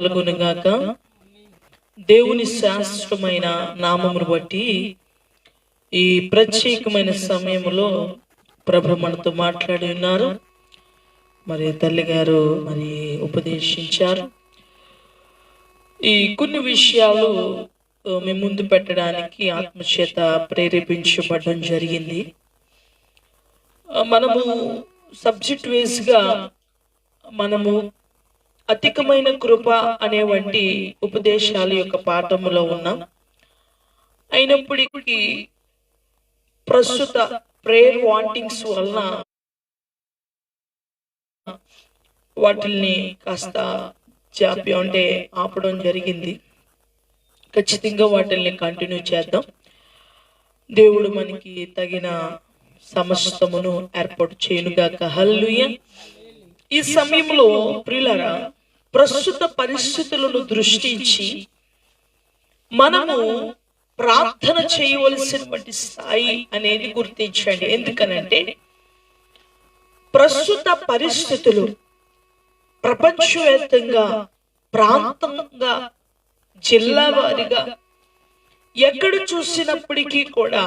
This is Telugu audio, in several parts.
కలుగునుగాక దేవుని శాశ్వతమైన నామమును బట్టి ఈ ప్రత్యేకమైన సమయంలో ప్రభు మనతో మాట్లాడి ఉన్నారు. మరి తల్లి గారు మరి ఉపదేశించారు. ఈ కొన్ని విషయాలు మేము మీ ముందు పెట్టడానికి ఆత్మచేత ప్రేరేపించబడడం జరిగింది. మనము సబ్జెక్ట్ వేస్గా మనము అధికమైన కృప అనే వంటి ఉపదేశాల యొక్క పాఠములో ఉన్నాం అయినప్పటికీ ప్రస్తుత ప్రేయర్ వాంటింగ్స్ వలన వాటిల్ని కాస్త జాప్యం అంటే ఆపడం జరిగింది. ఖచ్చితంగా వాటిల్ని కంటిన్యూ చేద్దాం. దేవుడు మనకి తగిన సమస్తమును ఏర్పాటు చేయనుగాక. హల్లుయ ఈ సమయంలో ప్రియులరా ప్రస్తుత పరిస్థితులను దృష్టించి మనము ప్రార్థన చేయవలసినటువంటి స్థాయి అనేది గుర్తించండి. ఎందుకనంటే ప్రస్తుత పరిస్థితులు ప్రపంచవ్యాప్తంగా ప్రాంతంగా జిల్లా వారిగా ఎక్కడ చూసినప్పటికీ కూడా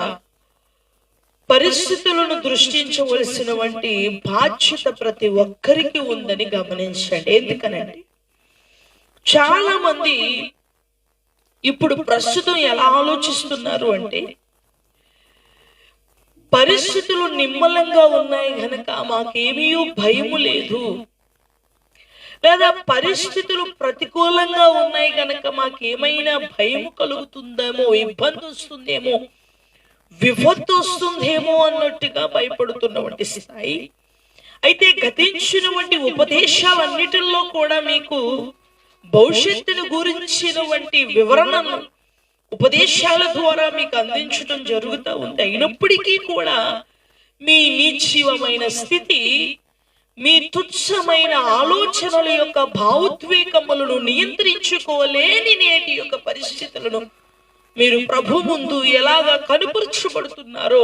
పరిస్థితులను దృష్టించవలసినటువంటి బాధ్యత ప్రతి ఒక్కరికి ఉందని గమనించండి. ఎందుకనండి చాలా మంది ఇప్పుడు ప్రస్తుతం ఎలా ఆలోచిస్తున్నారు అంటే పరిస్థితులు నిమ్మలంగా ఉన్నాయి గనక మాకేమీ భయము లేదు. లేదా పరిస్థితులు ప్రతికూలంగా ఉన్నాయి గనక మాకేమైనా భయం కలుగుతుందేమో ఇబ్బంది వస్తుందేమో విపత్తు వస్తుందేమో అన్నట్టుగా భయపడుతున్నటువంటి స్థాయి. అయితే గతించినటువంటి ఉపదేశాలన్నిటిలో కూడా మీకు భవిష్యత్తును గురించినటువంటి వివరణను ఉపదేశాల ద్వారా మీకు అందించడం జరుగుతూ ఉంది. అయినప్పటికీ కూడా మీ నిశ్చయమైన స్థితి మీ తుచ్చమైన ఆలోచనల యొక్క భావోద్వేగములను నియంత్రించుకోలేని నేటి యొక్క పరిస్థితులను మీరు ప్రభు ముందు ఎలాగా కనుపరచబడుతున్నారో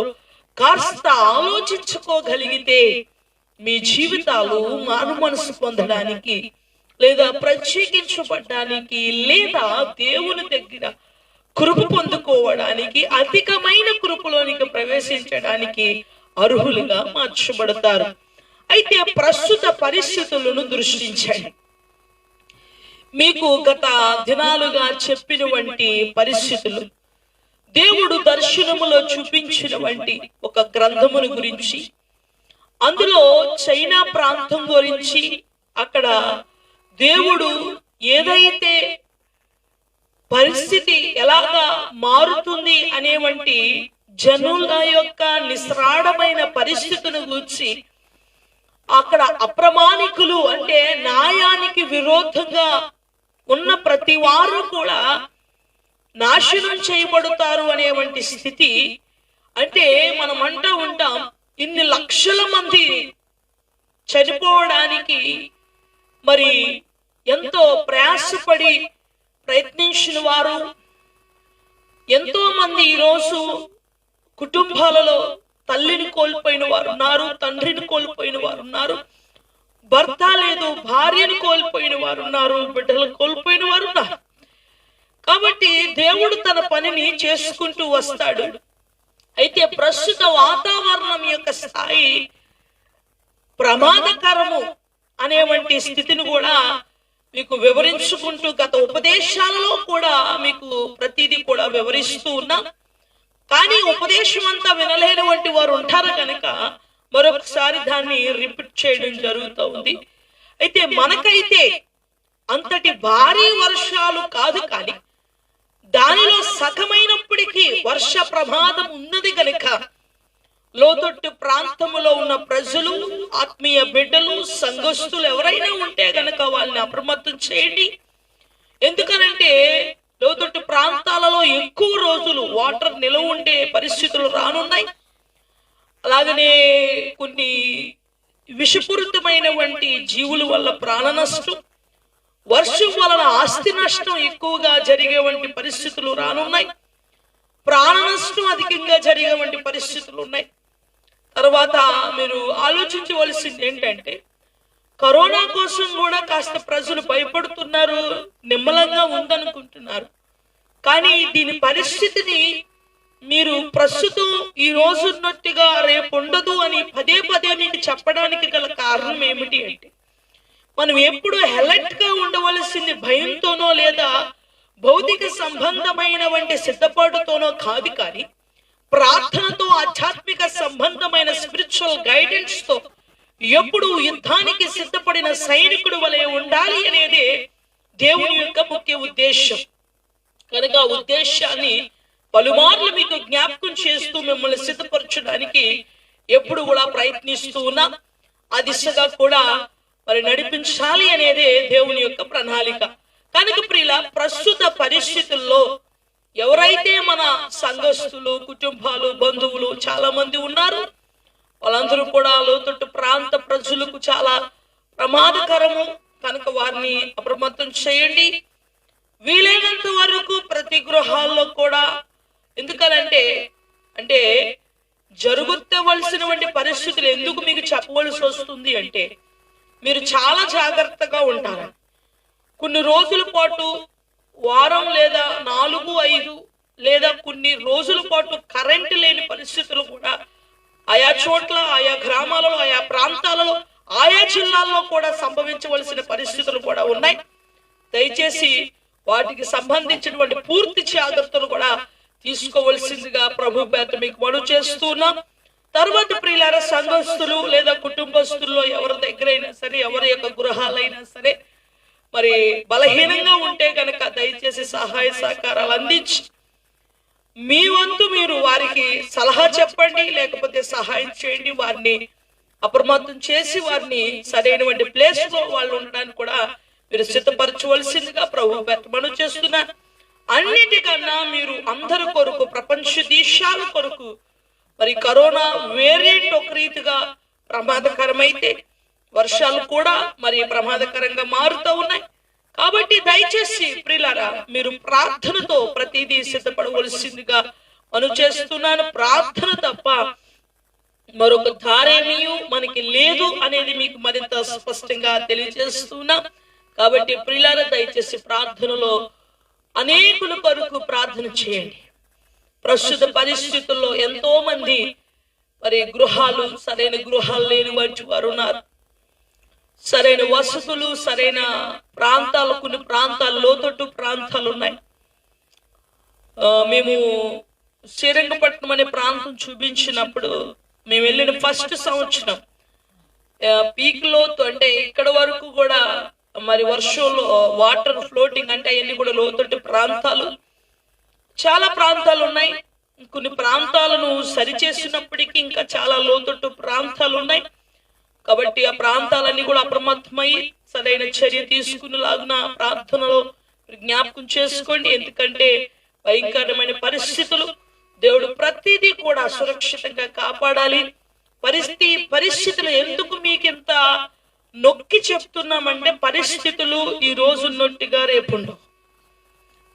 కాస్త ఆలోచించుకోగలిగితే మీ జీవితాలు మారు మనసు పొందడానికి లేదా ప్రత్యేకించబడ్డానికి లేదా దేవుని దగ్గర కృప పొందుకోవడానికి అధికమైన కృపలోనికి ప్రవేశించడానికి అర్హులుగా మార్చబడతారు. అయితే ప్రస్తుత పరిస్థితులను దృష్టించండి. మీకు గత దినాలుగా చెప్పినటువంటి పరిస్థితులు దేవుడు దర్శనములో చూపించినటువంటి ఒక గ్రంథమును గురించి అందులో చైనా ప్రాంతం గురించి అక్కడ దేవుడు ఏదైతే పరిస్థితి ఎలాగా మారుతుంది అనేవంటి జనుల యొక్క నిస్రాడమైన పరిస్థితిని గురించి అక్కడ అప్రమాణికులు అంటే న్యాయానికి విరోధంగా ఉన్న ప్రతి వారు కూడా నాశనం చేయబడతారు అనేవంటి స్థితి. అంటే మనం అంటూ ఉంటాం ఇన్ని లక్షల మంది చనిపోవడానికి మరి ఎంతో ప్రయాసపడి ప్రయత్నించిన వారు ఎంతో మంది ఈరోజు కుటుంబాలలో తల్లిని కోల్పోయిన వారు ఉన్నారు తండ్రిని కోల్పోయిన వారు ఉన్నారు భర్త లేదు భార్యను కోల్పోయిన వారు ఉన్నారు బిడ్డలు కోల్పోయిన వారు ఉన్నారు. కాబట్టి దేవుడు తన పనిని చేసుకుంటూ వస్తాడు. అయితే ప్రస్తుత వాతావరణం యొక్క స్థాయి ప్రమాదకరము అనేవంటి స్థితిని కూడా మీకు వివరించుకుంటూ గత ఉపదేశాలలో కూడా మీకు ప్రతిదీ కూడా వివరిస్తూ ఉన్నా. కానీ ఉపదేశం అంతా వినలేనటువంటి వారు ఉంటారు కనుక మరొకసారి దాన్ని రిపీట్ చేయడం జరుగుతూ ఉంది. అయితే మనకైతే అంతటి భారీ వర్షాలు కాదు కానీ దానిలో సగమైనప్పటికీ వర్ష ప్రమాదం ఉన్నది కనుక లోతొట్టు ప్రాంతములో ఉన్న ప్రజలు ఆత్మీయ బిడ్డలు సంఘస్థులు ఎవరైనా ఉంటే గనక వాళ్ళని అప్రమత్తం చేయండి. ఎందుకనంటే లోతొట్టు ప్రాంతాలలో ఎక్కువ రోజులు వాటర్ నిలవ ఉండే పరిస్థితులు రానున్నాయి. అలాగనే కొన్ని విషపూరితమైనటువంటి జీవుల వల్ల ప్రాణ నష్టం వర్షం వలన ఆస్తి నష్టం ఎక్కువగా జరిగేవంటి పరిస్థితులు రానున్నాయి. ప్రాణ నష్టం అధికంగా జరిగేవంటి పరిస్థితులు ఉన్నాయి. తర్వాత మీరు ఆలోచించవలసింది ఏంటంటే కరోనా కోసం కూడా కాస్త ప్రజలు భయపడుతున్నారు నిమ్మలంగా ఉందనుకుంటున్నారు. కానీ దీని పరిస్థితిని మీరు ప్రస్తుతం ఈ రోజు ఉన్నట్టుగా రేపు ఉండదు అని పదే పదే మీకు చెప్పడానికి గల కారణం ఏమిటి అంటే మనం ఎప్పుడు అలర్ట్గా ఉండవలసింది భయంతోనో లేదా భౌతిక సంబంధమైన వంటి సిద్ధపాటుతోనో కాదు కానీ ప్రార్థనతో ఆధ్యాత్మిక సంబంధమైన స్పిరిచువల్ గైడెన్స్తో ఎప్పుడు యుద్ధానికి సిద్ధపడిన సైనికుడు వలె ఉండాలి అనేది దేవుని యొక్క ముఖ్య ఉద్దేశం కనుక ఉద్దేశాన్ని పలుమార్లు మీకు జ్ఞాపకం చేస్తూ మిమ్మల్ని సిద్ధపరచడానికి ఎప్పుడు కూడా ప్రయత్నిస్తూ ఉన్నా ఆ దిశగా కూడా మరి నడిపించాలి అనేదే దేవుని యొక్క ప్రణాళిక. కనుక ప్రియుల ప్రస్తుత పరిస్థితుల్లో ఎవరైతే మన సంఘస్థులు కుటుంబాలు బంధువులు చాలా మంది ఉన్నారు వాళ్ళందరూ కూడా లోతట్టు ప్రాంత ప్రజలకు చాలా ప్రమాదకరము. కనుక వారిని అప్రమత్తం చేయండి. వీలైనంత వరకు ప్రతి గృహాల్లో కూడా ఎందుకనంటే అంటే జరుగుతవలసినటువంటి పరిస్థితులు ఎందుకు మీకు చెప్పవలసి వస్తుంది అంటే మీరు చాలా జాగ్రత్తగా ఉంటారు. కొన్ని రోజుల పాటు వారం లేదా నాలుగు ఐదు లేదా కొన్ని రోజుల పాటు కరెంట్ లేని పరిస్థితులు కూడా ఆయా చోట్ల ఆయా గ్రామాలలో ఆయా ప్రాంతాలలో ఆయా జిల్లాల్లో కూడా సంభవించవలసిన పరిస్థితులు కూడా ఉన్నాయి. దయచేసి వాటికి సంబంధించినటువంటి పూర్తి జాగ్రత్తలు కూడా తీసుకోవలసిందిగా ప్రభు పేద మీకు మనవి చేస్తున్నాం. తర్వాత ప్రియులార సంఘస్థులు లేదా కుటుంబస్తుల్లో ఎవరి దగ్గరైనా సరే ఎవరి యొక్క గృహాలైనా సరే మరి బలహీనంగా ఉంటే కనుక దయచేసి సహాయ సహకారాలు అందించి. మీ వంతు మీరు వారికి సలహా చెప్పండి లేకపోతే సహాయం చేయండి వారిని అప్రమత్తం చేసి వారిని సరైనటువంటి ప్లేస్లో వాళ్ళు ఉండడానికి కూడా మీరు సిద్ధపరచవలసిందిగా ప్రభు మనం చేస్తున్నారు అన్నిటికన్నా మీరు అందరి కొరకు ప్రపంచ దేశాల కొరకు మరి కరోనా వేరియంట్ ఒక రీతిగా ప్రమాదకరమైతే వర్షాలు కూడా మరి ప్రమాదకరంగా మారుతూ ఉన్నాయి. కాబట్టి దయచేసి ప్రిలారా మీరు ప్రార్థనతో ప్రతిదీ సిద్ధపడవలసిందిగా అను చేస్తున్నాను ప్రార్థన తప్ప మరొక దారేమీ మనకి లేదు అనేది మీకు మరింత స్పష్టంగా తెలియజేస్తున్నా. కాబట్టి ప్రిలార దయచేసి ప్రార్థనలో అనేకుల కొరకు ప్రార్థన చేయండి. ప్రస్తుత పరిస్థితుల్లో ఎంతో మంది మరి గృహాలు సరైన గృహాలు లేని వంటి వారు ఉన్నారు. సరైన వసతులు సరైన ప్రాంతాలు కొన్ని ప్రాంతాలు లోతట్టు ప్రాంతాలు ఉన్నాయి. ఆ, మేము శ్రీరంగపట్నం అనే ప్రాంతం చూపించినప్పుడు మేము వెళ్ళిన ఫస్ట్ సంవత్సరం పీక్ లోతు అంటే ఇక్కడ వరకు కూడా మరి వర్షంలో వాటర్ ఫ్లోటింగ్ అంటే అవన్నీ కూడా లోతట్టు ప్రాంతాలు. చాలా ప్రాంతాలు ఉన్నాయి. కొన్ని ప్రాంతాలను సరిచేసినప్పటికీ ఇంకా చాలా లోతట్టు ప్రాంతాలు ఉన్నాయి. కాబట్టి ఆ ప్రాంతాలన్నీ కూడా అప్రమత్తమై సరైన చర్య తీసుకునేలాగున ప్రార్థనలో జ్ఞాపకం చేసుకోండి. ఎందుకంటే భయంకరమైన పరిస్థితులు. దేవుడు ప్రతిదీ కూడా సురక్షితంగా కాపాడాలి. పరిస్థితి పరిస్థితులు ఎందుకు మీకు ఇంత నొక్కి చెప్తున్నామంటే పరిస్థితులు ఈ రోజు ఉన్నట్టుగా రేపుండవు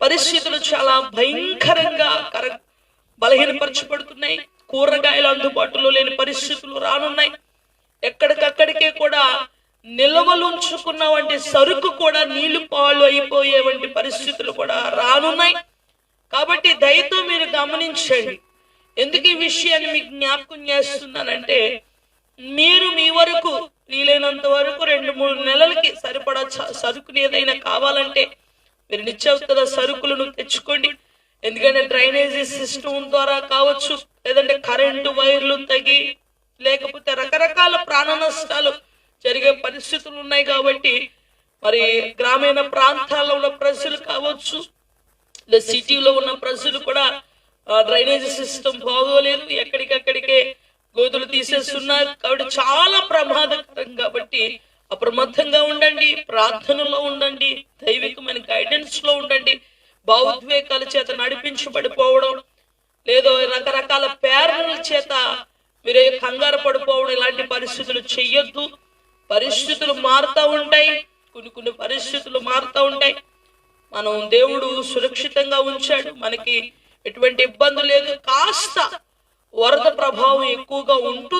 పరిస్థితులు చాలా భయంకరంగా కర బలహీనపరచబడుతున్నాయి. కూరగాయలు అందుబాటులో లేని పరిస్థితులు రానున్నాయి. కూడా నిల్వలుంచుకున్న వంటి సరుకు కూడా నీళ్ళు పాలు అయిపోయే వంటి పరిస్థితులు కూడా రానున్నాయి. కాబట్టి దయతో మీరు గమనించండి. ఎందుకు ఈ విషయాన్ని మీకు జ్ఞాపకం చేస్తున్నానంటే మీరు మీ వరకు వీలైనంత వరకు రెండు మూడు నెలలకి సరిపడా చ- సరుకులు ఏదైనా కావాలంటే మీరు నిత్యావసర సరుకులను తెచ్చుకోండి. ఎందుకంటే డ్రైనేజీ సిస్టమ్ ద్వారా కావచ్చు లేదంటే కరెంటు వైర్లు తగి లేకపోతే రకరకాల ప్రాణ నష్టాలు జరిగే పరిస్థితులు ఉన్నాయి కాబట్టి మరి గ్రామీణ ప్రాంతాల్లో ఉన్న ప్రజలు కావచ్చు లేదా సిటీలో ఉన్న ప్రజలు కూడా డ్రైనేజ్ సిస్టమ్ బాగోలేదు ఎక్కడికక్కడికే గోతులు తీసేస్తున్నారు. కాబట్టి చాలా ప్రమాదకరం కాబట్టి అప్రమత్తంగా ఉండండి ప్రార్థనలో ఉండండి దైవికమైన గైడెన్స్లో ఉండండి. భావోద్వేగాల చేత నడిపించబడిపోవడం లేదో రకరకాల పేర్ల చేత మీరే కంగారు పడిపోవడం ఇలాంటి పరిస్థితులు చెయ్యొద్దు. పరిస్థితులు మారుతూ ఉంటాయి. కొన్ని కొన్ని పరిస్థితులు మారుతూ ఉంటాయి. మనం దేవుడు సురక్షితంగా ఉంచాడు. మనకి ఎటువంటి ఇబ్బంది లేదు. కాస్త వరద ప్రభావం ఎక్కువగా ఉంటుంది.